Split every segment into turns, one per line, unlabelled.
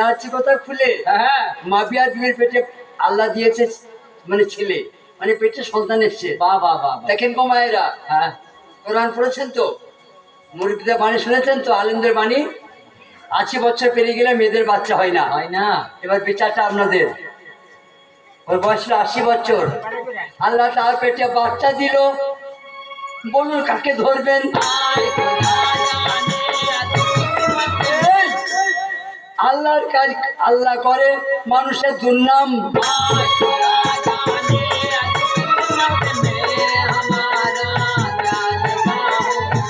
জানাচ্ছি কথা খুলে?
হ্যাঁ।
মাফিয়া বিয়ের পেটে আল্লাহ দিয়েছে মানে ছেলে। মানে পেটে সন্তান এসছে।
বাহ বাহ বাহ।
দেখেন গো মায়েরা।
হ্যাঁ।
কোরআন পড়েছেন তো? মুরব্বীদের বাণী শুনেছেন তো? আলেমদের বাণী? আশি বছর পেরিয়ে গেলে মেয়েদের বাচ্চা হয় না।
হয় না।
এবার বিচারটা আপনাদের। ওর বয়স ছিল আশি বছর। আল্লাহ তার পেটে বাচ্চা দিল। বলুন কাকে ধরবেন? আল্লাহর কাজ আল্লাহ করে মানুষের দুর্নাম।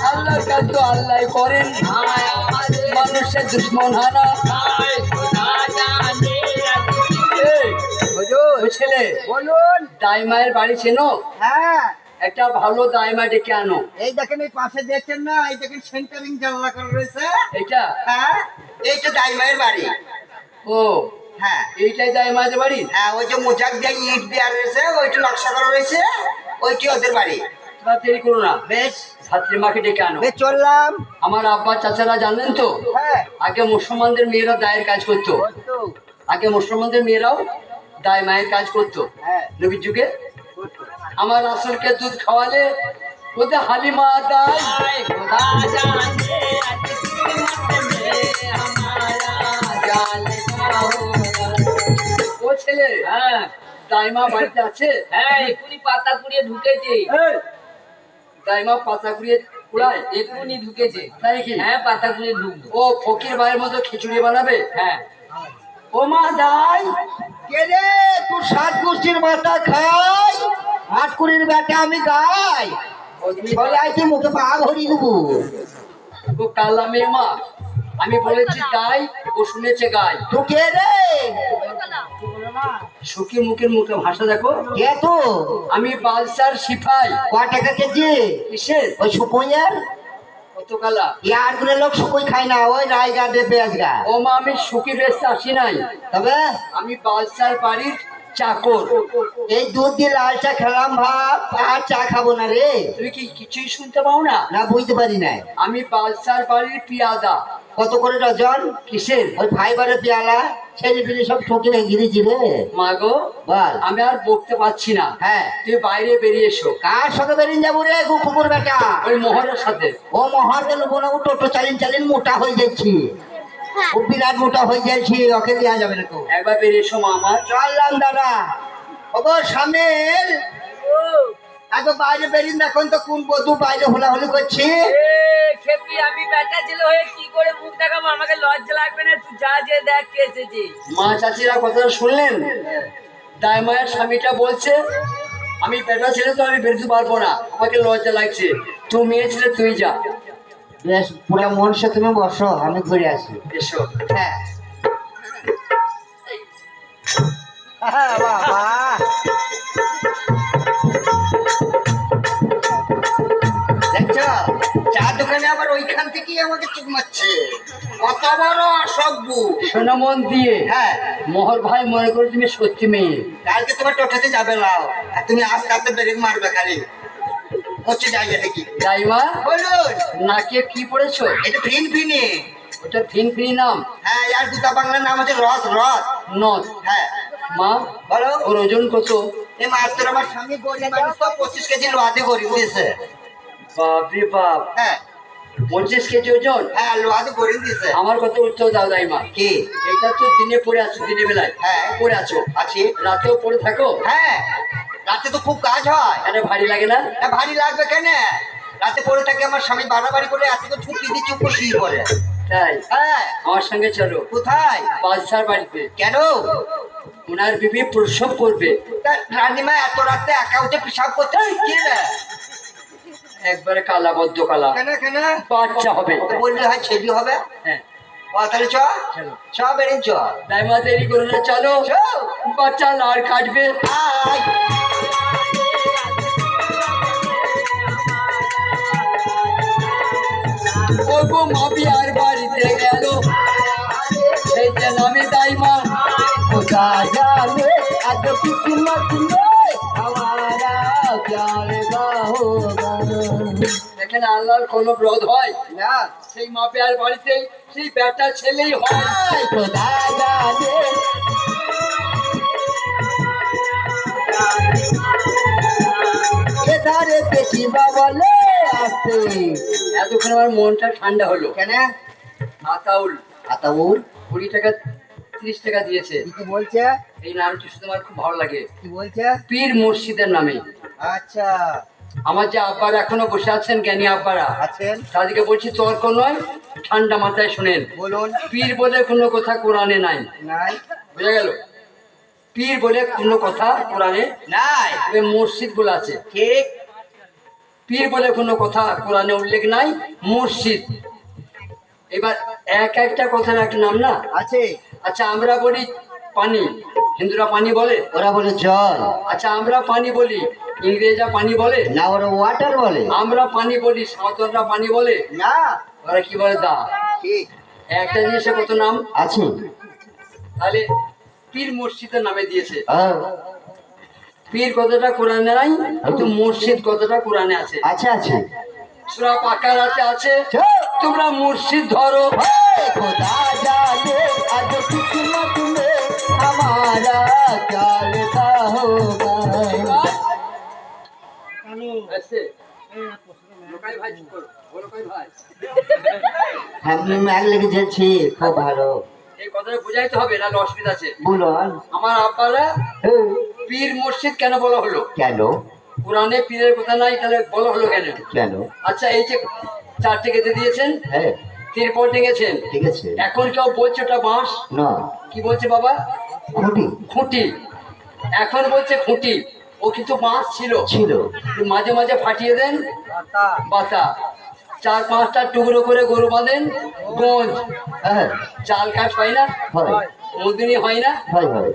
আল্লাহর কাজ তো আল্লাহ করেন। মানুষের দুশ্মন হানা ও ছেলে
বলুন।
দাইমায়ের বাড়ি চেনো?
হ্যাঁ।
একটা ভালো দাইমা ডেকে আনো।
এই দেখেন এই পাশে দেখছেন না এই দেখেন সেন্টারিং জানলা করা রয়েছে।
এটা
হ্যাঁ। দাইমায়ের বাড়ি।
ও
হ্যাঁ।
এইটাই দাইমায়ের বাড়ি?
হ্যাঁ ওই যে মোজাক দিয়ে ইট দেওয়া রয়েছে ওইটা নকশা করা রয়েছে ওইটি ওদের বাড়ি।
তোমরা দেরি করো না।
বেশ।
ছাত্রী মাকে ডেকে আনো।
চললাম।
আমার আব্বা চাচারা জানেন তো?
হ্যাঁ।
আগে মুসলমানদের মেয়েরা দায়ের কাজ করতো। আগে মুসলমানদের মেয়েরাও দায় মায়ের কাজ করতো।
হ্যাঁ।
নবীর যুগে? আমার আসলকে দুধ খাওয়ালে ওদের হালিমা দায়। ছেলে।
হ্যাঁ
দাইমা বাড়িতে আছে।
হ্যাঁ এক্ষুনি পাতা কুড়িয়ে ঢুকেছে।
দাইমা পাতা কুড়িয়ে কুড়ায়?
এক্ষুনি ঢুকেছে।
তাই কি?
হ্যাঁ পাতা কুড়িয়ে ঢুকলো।
ও ফকির ভাইয়ের মতো খিচুড়ি বানাবে?
হ্যাঁ।
ও মা দাই
কে তুই সাত গোষ্ঠীর মাথা খাই। আট কুড়ির বেটা আমি গাই।
ও
আইছি মুখে পা ভরি দেবো।
কালা মেয়ে মা। আমি বলেছি গাই ও শুনেছে গাই
তুই কে রে
সুখী মুখের মুখে ভাষা দেখো।
কে তো?
আমি বালসার সিপাই।
ক টাকা কেজি?
কিসের?
ওই শুকোয়ার
কত কালা
ইয়ারগুলো লোক খায় না ওই রায়গা দে পেঁয়াজগা
ও মা আমি সুখী বেসতে আসি নাই।
তবে?
আমি বালসার বাড়ির চাকর।
এই দুধ দিয়ে লাল চা খেলাম ভাব আর চা খাব না রে।
তুমি কি কিছুই শুনতে পাও না?
না বুঝতে পারি না
আমি বালসার বাড়ির পিয়াদা।
কত করে ডজন?
কিসের?
ওই ফাইবারের পেয়ালা ছেলে পিলে সব ঠকে রে।
মা গো
বল।
আমি আর বকতে পারছি না।
হ্যাঁ।
তুই বাইরে বেরিয়ে এসো।
কার সঙ্গে বেরিয়ে যাব রে গো কুকুর বেটা?
ওই মোহরের সাথে।
ও মহার গেল বোনা ও টোটো চালিন চালিন মোটা হয়ে যাচ্ছি। ও বিরাট মোটা হয়ে যাচ্ছি ওকে দেওয়া যাবে না তো।
একবার বেরিয়ে এসো মা আমার।
চললাম দাদা। ওগো সামিল? আগে বাইরে বেরিয়ে দেখুন তো কোন বধু বাইরে হোলাহলি করছি।
খেপি আমি বেটা ছিল হয়ে কি করে মুখ দেখাবো? আমাকে লজ্জা লাগবে না তুই যা যে দেখ কে এসেছে।
মা চাচিরা কথাটা শুনলেন? দাই স্বামীটা বলছে আমি বেটা ছেলে তো আমি বেরোতে পারব না আমাকে লজ্জা লাগছে। তুই মেয়ে ছেলে তুই যা।
বেশ পুরো মন সে তুমি বসো আমি ঘুরে আসি।
এসো।
হ্যাঁ। হ্যাঁ, বাবা। ওইখান থেকেই আমাকে চুমাচ্ছে। কত বড় অসভ্য।
সোনামন দিয়ে।
হ্যাঁ।
মোহর ভাই মনে করে তুমি সত্যি মেয়ে।
কালকে তোমার টোটাতে যাবে লাও। আর তুমি আস্তে আস্তে ব্রেক মারবে খালি। হচ্ছে জায়গা দেখি।
দাই মা।
বলুন।
নাকে কি পড়েছো?
এটা ফিন ফিনে
ওটা ফিন ফিন নাম।
হ্যাঁ ইয়ার দুটা বাংলার নাম হচ্ছে রথ রথ
নথ
হ্যাঁ।
মা
বলো।
ওর ওজন কত?
এ মার আমার স্বামী গরিব মানুষ তো পঁচিশ কেজি লোহাতে গরিব দিয়েছে।
বাপরে বাপ।
হ্যাঁ।
পঞ্চাশ কেজি ওজন?
হ্যাঁ লোহাতে গরিব দিয়েছে।
আমার কত উত্তর দাও দাই মা
কি?
এটা তো দিনে পড়ে আছো দিনের বেলায়।
হ্যাঁ।
পড়ে আছো।
আছি।
রাতেও পড়ে থাকো?
হ্যাঁ। রাতে তো খুব কাজ হয়।
আরে ভারী লাগে না?
না ভারী লাগবে কেন? রাতে পড়ে থাকে আমার স্বামী বাড়াবাড়ি করে আজকে ছুটি দিচ্ছি শুয়ে পড়ে।
তাই?
হ্যাঁ।
আমার সঙ্গে চলো।
কোথায়?
বাদশার বাড়িতে।
কেন?
ওনার বিবি প্রসব করবে।
তা রানীমা এত রাতে একা উঠে পেশাব করতে কি রে?
একবারে কালা বদ্ধ কালা
কেন কেন?
বাচ্চা হবে।
বললে হয় ছেলে হবে?
হ্যাঁ।
তাহলে চ।
চলো।
চ বেরিয়ে চ।
দাইমা দেরি করে না চলো। বাচ্চা লাড় কাটবে।
আয়।
ও গো মাবি আর বাড়িতে গেল। সেই যে নামে দাইমা।
খোদা জানে আজ কিসমত में
এখানে আল্লাহর হয়
না।
সেই মাপে আর সেই ছেলেই হয়।
বলে
এতক্ষণ আমার মনটা ঠান্ডা হলো।
কেন?
আতাউল।
আতাউল?
কুড়ি টাকা তিরিশ টাকা দিয়েছে।
কি বলছে?
এই নামটি শুধু আমার খুব ভালো লাগে।
কি বলছে?
পীর মসজিদের নামে।
আচ্ছা।
আমার যে আব্বারা এখনও বসে আছেন জ্ঞানী আব্বারা
আছেন?
তাদেরকে বলছি তর্ক নয় ঠান্ডা মাথায় শোনেন।
বলুন।
পীর বলে কোনো কথা কোরআনে নাই।
নাই।
বোঝা গেল? পীর বলে কোনো কথা কোরআনে
নাই।
মসজিদ বলে আছে।
ঠিক।
পীর বলে কোনো কথা কোরআনে উল্লেখ নাই মসজিদ। এবার এক একটা কথার একটা নাম না?
আছে।
আচ্ছা আমরা বলি পানি। হিন্দুরা পানি বলে?
ওরা বলে জল।
আচ্ছা আমরা পানি বলি। ইংরেজরা পানি বলে?
না ওরা ওয়াটার বলে।
আমরা পানি বলি সাঁতররা পানি বলে?
না।
ওরা কি বলে? দা। একটা জিনিসের কত নাম?
আছে
তাহলে পীর মসজিদের নামে দিয়েছে। পীর কতটা কোরআনে নাই? কিন্তু আচ্ছা। মসজিদ কতটা কোরআনে আছে?
আচ্ছা আচ্ছা।
সুরা পাকার আছে আছে। তোমরা মসজিদ ধরো। খোদা জানে আজ আমারা চালতা হোগা।
আমি ম্যাগ লেগে খুব ভালো।
এই কথাটা বুঝাইতে হবে নাহলে অসুবিধা আছে।
বলুন।
আমার আব্বারা পীর মসজিদ কেন বলা হলো?
কেন?
কোরআনে পীরের কথা নাই তাহলে বলা হলো কেন?
কেন?
আচ্ছা এই যে চারটে কেটে দিয়েছেন
হ্যাঁ।
তিরপল
ঠিক আছে।
এখন কেউ বলছে ওটা বাঁশ?
না।
কি বলছে বাবা?
খুঁটি।
খুঁটি। এখন বলছে খুঁটি। ও কিন্তু বাঁশ ছিল।
ছিল।
মাঝে মাঝে ফাটিয়ে দেন। বাতা। চার পাঁচটা টুকরো করে গরু বাঁধেন। গঞ্জ।
হ্যাঁ।
চাল কাঠ হয় না?
হয়।
মদিনী হয় না?
হয় হয়।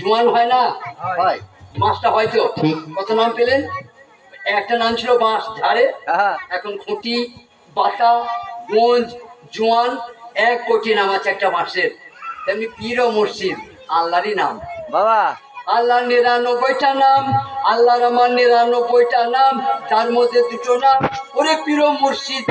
জোয়ান হয় না?
হয়।
মাছটা হয়তো? কত নাম পেলেন? একটা নাম ছিল বাঁশ ঝাড়ে। এখন খুঁটি বাতা গঞ্জ জোয়ান এক কোটি নাম আছে একটা বাঁশের। তেমনি পীর মসজিদ আল্লাহরই নাম।
বাবা।
আল্লাহ নিরানব্বইটা নাম আল্লাহ রহমান নিরানব্বইটা নাম তার মধ্যে দুটো নাম। ওরে পীর
মুর্শিদ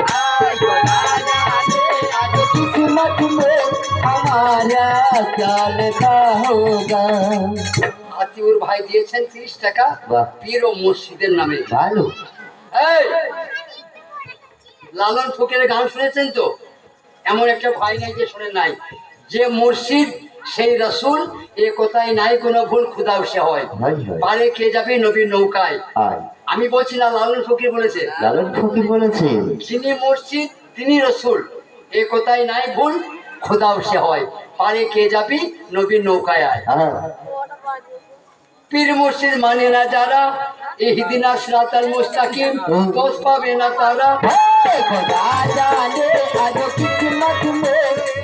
আতিউর ভাই দিয়েছেন তিরিশ টাকা পীর ও মুর্শিদের নামে।
ভালো।
এই লালন ফকিরের গান শুনেছেন তো? এমন একটা ভাই নাই যে শোনে নাই। যে মুর্শিদ সেই রসুল এ কোথায় নাই কোনো ভুল খুদাও সে হয়। পারে কে যাবে নবীর নৌকায়। আমি বলছি না লালন ফকির বলেছে।
লালন ফকির বলেছে।
যিনি মসজিদ তিনি রসুল। এ কোথায় নাই ভুল খুদাও সে হয়। পারে কে যাবি নবীর নৌকায় আয়।
হ্যাঁ।
পীর মসজিদ মানে না যারা ইহদিনা সিরাতাল মুস্তাকিম দোষ পাবে না তারা।
হ্যাঁ, জানে আজ में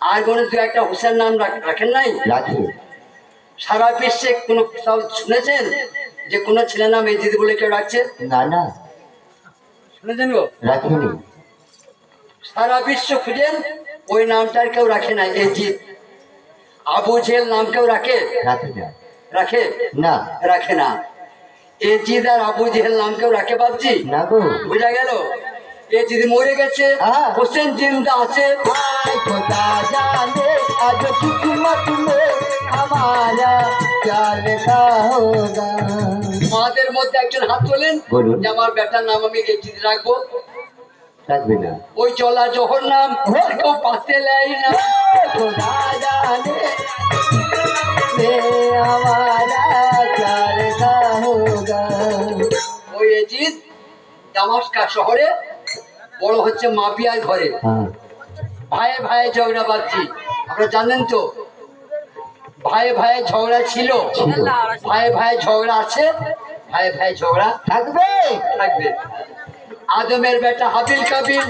আর বোনের দু একটা হোসেন নাম রাখ- রাখেন নাই?
রাখি
সারা বিশ্বে কোনো সব শুনেছেন যে কোনো ছেলে নাম এই দিদি বলে কেউ রাখছে?
না না।
শুনেছেন গো?
রাখিনি।
সারা বিশ্ব খুঁজেন ওই নামটার কেউ রাখে না এই জিদ আবু জেল নাম কেউ রাখে? রাখে
না।
রাখে? না। এ জিদ আর আবু জেহেল নাম কেউ রাখে
গো।
বোঝা গেল? এ মরে গেছে হোসেন জিন্দা আছে। আজ আমাদের মধ্যে একজন হাত তোলেন। যে আমার বেটার নাম আমি রেজিতে রাখব।
না।
ওই চলা যখন নাম। কেউ পাতে লাই না। ওই এজিদ দামাস্কা শহরে বড় হচ্ছে মাফিয়ার ঘরে
হ্যাঁ
ভাইয়ে ভাইয়ে ঝগড়া বাঁধছি আপনারা জানেন তো ভাইয়ে ভাইয়ে ঝগড়া ছিল ভাইয়ে ভাইয়ে ঝগড়া আছে ভাই ভাইয়ে ঝগড়া
থাকবে
থাকবে আদমের বেটা হাবিল কাবিল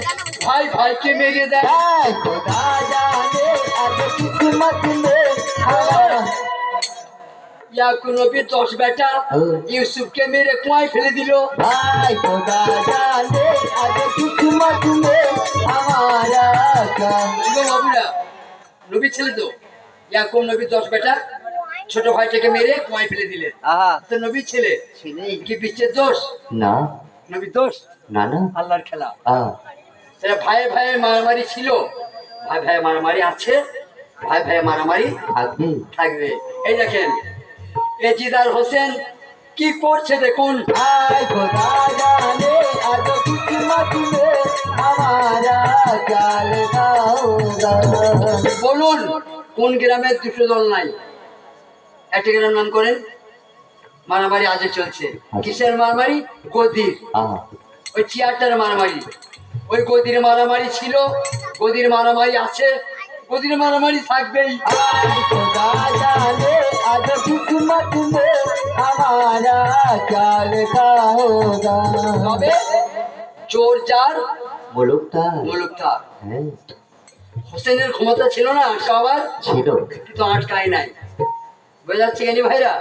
ভাই ভাইকে মেরে দেয় ইয়াকুব নবী দশ বেটা ইউসুফকে মেরে কুয়ায় ফেলে দিল নবী ছেলে তো ইয়াকুব নবী দশ বেটা ছোট ভাই থেকে মেরে কুয়ায় ফেলে
দিলে
তো নবী ছেলে কি বিশ্বের দোষ
না
নবী দোষ
না না
আল্লাহর খেলা সেটা ভাই ভাই মারামারি ছিল ভাই ভাই মারামারি আছে ভাই ভাই মারামারি
থাকবে
এই দেখেন বেজিদার হোসেন কি করছে দেখুন?
ভাই
বলুন কোন গ্রামের দুটো দল নাই? একটা গ্রাম নাম করেন মারামারি আজও চলছে। আচ্ছা। কিসের মারামারি? গদির। ওই চেয়ারটার মারামারি। ওই গদির মারামারি ছিল গদির মারামারি আছে গদির মারামারি থাকবেই।
क्या लिखा होगा
তবে চোর যার
বলুক তার
মুলুক তার
হ্যাঁ
হোসেনের ক্ষমতা ছিল না সবার
ছিল
কিন্তু আটকায় নাই বোঝা যাচ্ছে কেন ভাইরা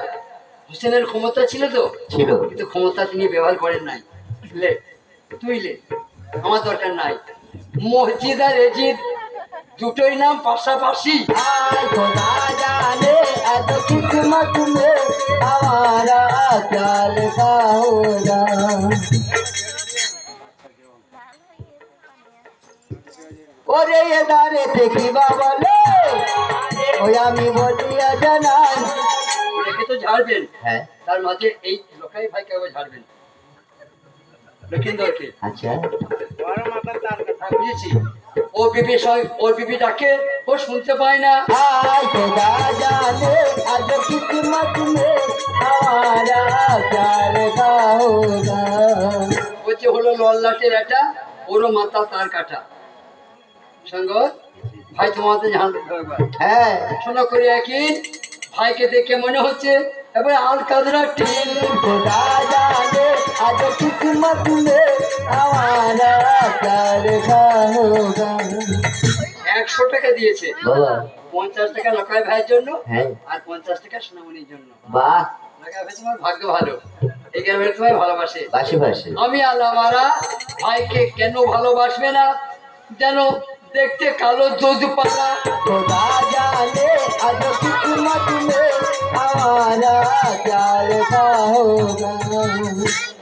হোসেনের ক্ষমতা ছিল তো
ছিল
কিন্তু ক্ষমতা তিনি ব্যবহার করেন নাই লে তুই লে আমার দরকার নাই মসজিদ আর এজিদ দুটোই নাম পাশাপাশি।
ওরে এদারে দেখিবা বলে ওই আমি বলিয়া জানাই।
দেখে তো ঝাড়বেন।
হ্যাঁ।
তার মাঝে এই লোকাই ভাই কেউ ঝাড়বেন। লক্ষিন্দরকে।
আচ্ছা।
বুঝেছি। ও ও ডাকে ও শুনতে পায় না। হলো লল্লাটের একটা ওরও মাথা তার কাটা। সঙ্গ ভাই তোমাদের
হ্যাঁ।
শোনো করি একই ভাইকে দেখে মনে হচ্ছে এবার আল কাদরা
ঠিক आज किस्मत में हमारा क्या लिखा होगा
একশো টাকা দিয়েছে
বাবা
পঞ্চাশ টাকা লোকায় ভাইয়ের জন্য
হ্যাঁ
আর পঞ্চাশ টাকা সোনামণির জন্য
বাহ
লোকায় ভাই তোমার ভাগ্য ভালো এই গ্রামের তোমায় ভালোবাসে
বাসে বাসে
আমি আলামারা ভাইকে কেন ভালোবাসবে না যেন দেখতে কালো দুধ পাতা
खुदा जाने आज किस्मत में हमारा क्या लिखा होगा
চুপ করো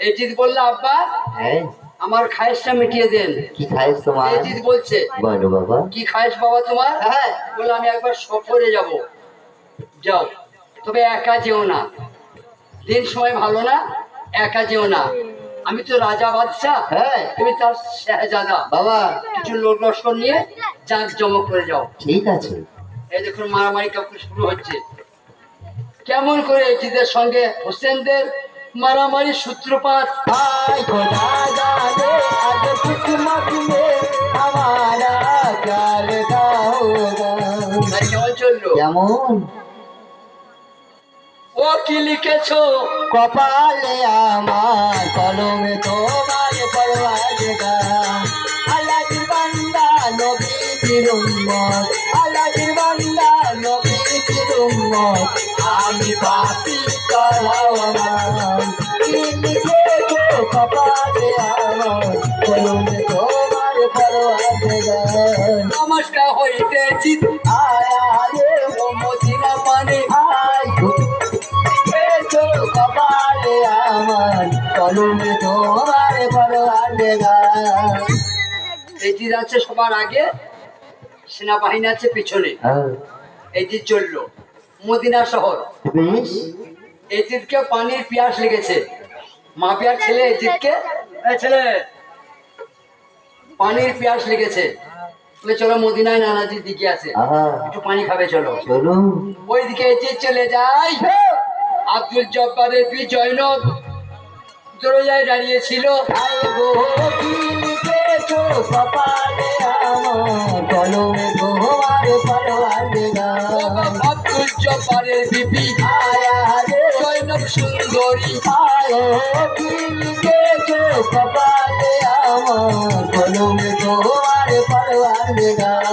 এই জিদ বলল আব্বা
হ্যাঁ।
আমার খায়েশটা মিটিয়ে দেন।
কি খাইস তোমার?
এই বলছে
বলো বাবা।
কি খায়েশ বাবা তোমার?
হ্যাঁ।
বলে আমি একবার সফরে যাব। যাও। তবে একা যেও না। দিন সময় ভালো না একা যেও না। আমি তো রাজা বাদশাহ।
হ্যাঁ।
তুমি তার শাহজাদা।
বাবা।
কিছু লোক লস্কর নিয়ে চাঁদ জমক করে যাও।
ঠিক আছে।
এই দেখুন মারামারি কাপড় শুরু হচ্ছে। কেমন করে এজিদের সঙ্গে হোসেনদের মারামারি সূত্রপাত।
আয় খোদা জানে
আজ কেমন? ও কি লিখেছো?
কপালে আমার কলমে তোমার পরওয়াজ গান আল্লাহ বান্দা নবী তিরুম্মত আল্লাহ বান্দা নবী তিরুম্মত আমি পা
এজিদ আছে সবার আগে সেনাবাহিনী আছে পিছনে।
হ্যাঁ।
এই চলল মদিনা শহর। এজিদকে পানির পিয়াস লেগেছে। মা পিয়ার ছেলে এজিদকে ছেলে পানির পিয়াস লেগেছে। চলো মদিনায় নানাজির দিকে আছে। একটু পানি খাবে চলো।
চলো।
ওইদিকে এজিদ চলে যায়। আব্দুল জব্বারের পি জয়নব। দরজায় দাঁড়িয়েছিল
আয় গো কপালে আমার কলমে তোমার পরওয়ার দেগার
আব্দুল জব্বারের বিপি
আয়া রে।
জয়নব সুন্দরী।
আয় কি লিখেছো কপালে আমার কলমে তোমার পরওয়ার দেগার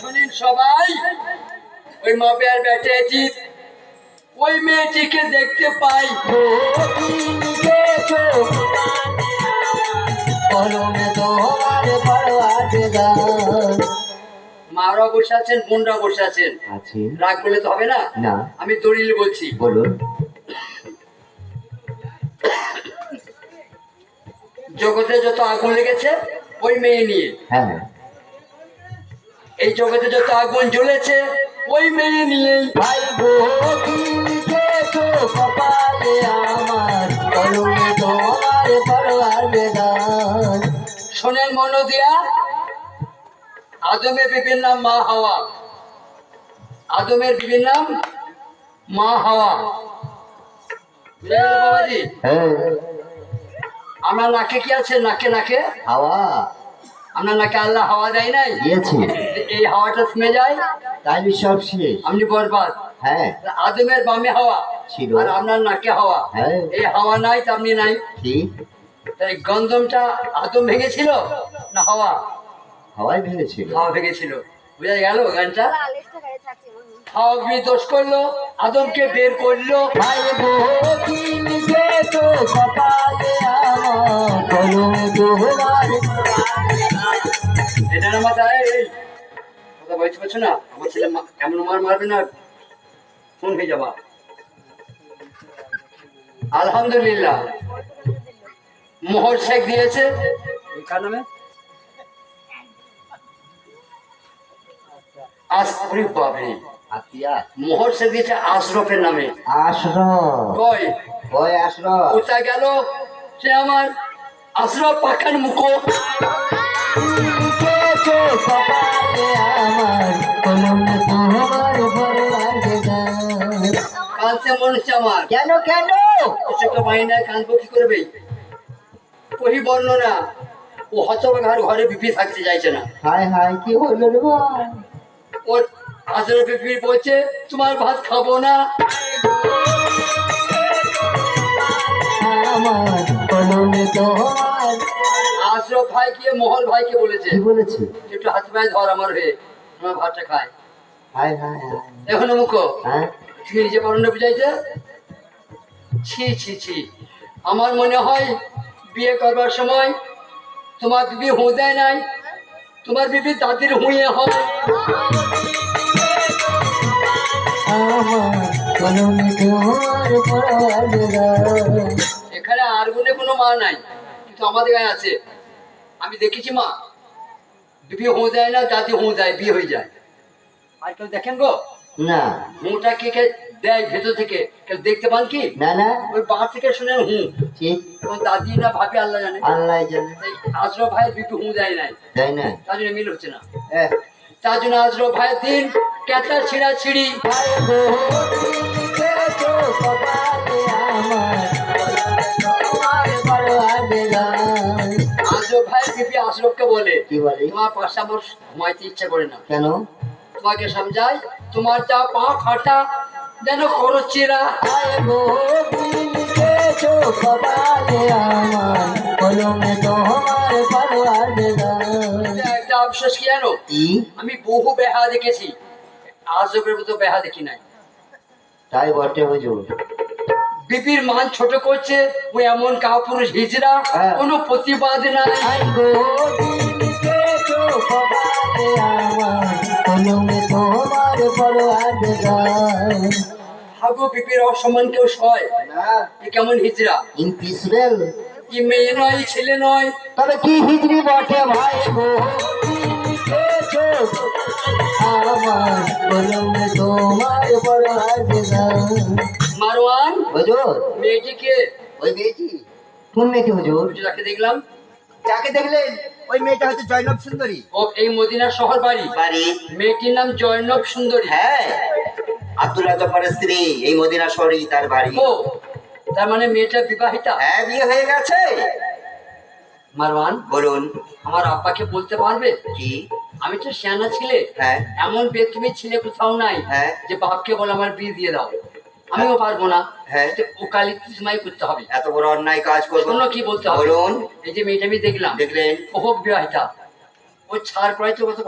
শুনিন সবাই ওই মাপের ব্যাটে জিত ওই মেয়েটিকে দেখতে পাই।
গো কি লিখেছো কলমে তোমার
মারা বসে আছেন বোনরা বসে আছেন।
আছি।
রাগ বলে তো হবে না?
না।
আমি দলিল বলছি।
বলুন।
জগতে যত আগুন লেগেছে ওই মেয়ে নিয়ে।
হ্যাঁ।
এই জগতে যত আগুন জ্বলেছে ওই মেয়ে নিয়েই
ভাই
আদমের বিবির নাম মা হাওয়া। আদমের বিবির নাম মা হাওয়া। বাবাজি?
হ্যাঁ।
আমার নাকে কি আছে? নাকে নাকে?
হাওয়া।
আপনার নাকে আল্লাহ হাওয়া দেয় নাই? এই হাওয়াটা শুনে যায়?
তাই সব শেষ।
আপনি বরবাদ।
হ্যাঁ।
আদমের বামে হাওয়া
ছিল।
আর আপনার নাকে হাওয়া।
হ্যাঁ।
এই হাওয়া নাই তো আপনি নাই?
ঠিক
তাই গন্ধমটা আদম ভেঙেছিল না হাওয়া?
হাওয়াই ভেঙেছিল।
হাওয়া ভেঙেছিল। বুঝা গেল গানটা? হাওয়া গিয়ে দোষ করল আদমকে বের করল।
ভাই কপালে আমার
এটা না মাথায়? কথা বলতে পারছ না? আমার ছেলে এমন মার মারবে না? ফোন হয়ে যাবা। আলহামদুলিল্লাহ। মোহর শেখ দিয়েছে। কার নামে?
আতিয়া
মোহর দিয়েছে আশরফের নামে। কয়
আশরফ?
কোথায় গেল? সে আমার আশরফ পাখান মুখো। মনে হচ্ছে আমার।
কেন কেন?
চোখে পাই না কাঁদবো কি করবে কহি বর্ণনা ও হতবাঘার ঘরে বিপি থাকতে চাইছে না।
হাই হাই কি হলো রে ভাই?
ওর হাজার বিপি বলছে তোমার ভাত খাব না।
আমার কলমে তোমার
আশরফ ভাই গিয়ে মোহন ভাইকে বলেছে
কি বলেছে?
একটু হাত পায়ে ধর আমার হয়ে আমার ভাতটা খায়
হাই হাই
এখন মুখ
হ্যাঁ?
তুমি নিজে পারো না বুঝাইতে ছি ছি ছি। আমার মনে হয় বিয়ে করবার সময় তোমার বিবি হুঁ দেয় নাই তোমার বিবি দাদির হুঁয়ে হয়। এখানে আর গুনে কোনো মা নাই কিন্তু আমাদের গায়ে আছে। আমি দেখেছি মা। বিবি হুঁ দেয় না দাদি হুঁ দেয় বিয়ে হয়ে যায়। আর কেউ দেখেন গো?
না।
হুঁটা কে কে দেয় ভেতর থেকে? কেউ দেখতে পান কি?
না না।
ওই বা থেকে শুনে হুঁ। দাদি না ভাবি আল্লাহ জানে।
আল্লাহ জানে।
আজরফ ভাইয়ের বিপি হুঁ দেয় নাই।
তাই না?
তার জন্য মিল হচ্ছে না।
এহ,
তার জন্য আজরফ ভাইয়ের দিন কেতা ছিঁড়া ছিঁড়ি।
ভাই আমার
আজরফ ভাইয়ের বিপি আশরফকে বলে
কি বলে?
তোমার পাশে আমার ঘুমাইতে ইচ্ছা করে না।
কেন?
তোমাকে সমঝাই তোমার যা পা ফাটা যেন করো চিরা
আমার কলমে তোমার পরওয়ার দেগার
এটা আফসোস কি জানো? আমি বহু বেহা দেখেছি। আজবের মতো বেহা দেখি নাই।
তাই বটে হুজুর
বিপির মান ছোট করছে ও এমন কাপুরুষ হিজড়া
হ্যাঁ।
কোনো প্রতিবাদ নাই। হাগু বিপির অসম্মান কেউ সয়? এ কেমন হিজরা
ইম্পিসবেল
কি মেয়ে নয় ছেলে নয়।
তবে কি হিজড়ি বটে ভাই গো? কি লিখেছো আমার কলমে তোমার পরওয়ার দেগার
মারওয়ান?
হুজুর।
মেয়েটিকে
ওই মেয়েটি।
কোন হুজুর?
যাকে দেখলাম।
যাকে দেখলেন ওই মেয়েটা হচ্ছে জয়নব সুন্দরী।
ও এই মদিনার শহর বাড়ি।
বাড়ি।
মেয়েটির নাম জয়নব সুন্দরী।
হ্যাঁ। আব্দুল্লাহ জব্বারের স্ত্রী এই মদিনা শহরেই তার বাড়ি।
ও তার মানে মেয়েটা বিবাহিতা?
হ্যাঁ বিয়ে হয়ে গেছে।
মারওয়ান
বলুন
আমার আব্বাকে বলতে পারবে?
কি?
আমি তো শ্যানা ছেলে।
হ্যাঁ।
এমন বেতুমি ছেলে কোথাও নাই
হ্যাঁ।
যে বাপকে বলে আমার বিয়ে দিয়ে দাও। আমিও পারব না।
হ্যাঁ।
ও কালী করতে হবে।
এত বড় অন্যায় কাজ করব।
অন্য কি বলতে হবে।
বলুন
এই যে মেয়েটা আমি দেখলাম।
দেখলেন।
ও হোক বিবাহিতা ও ছাড় পরে তো কত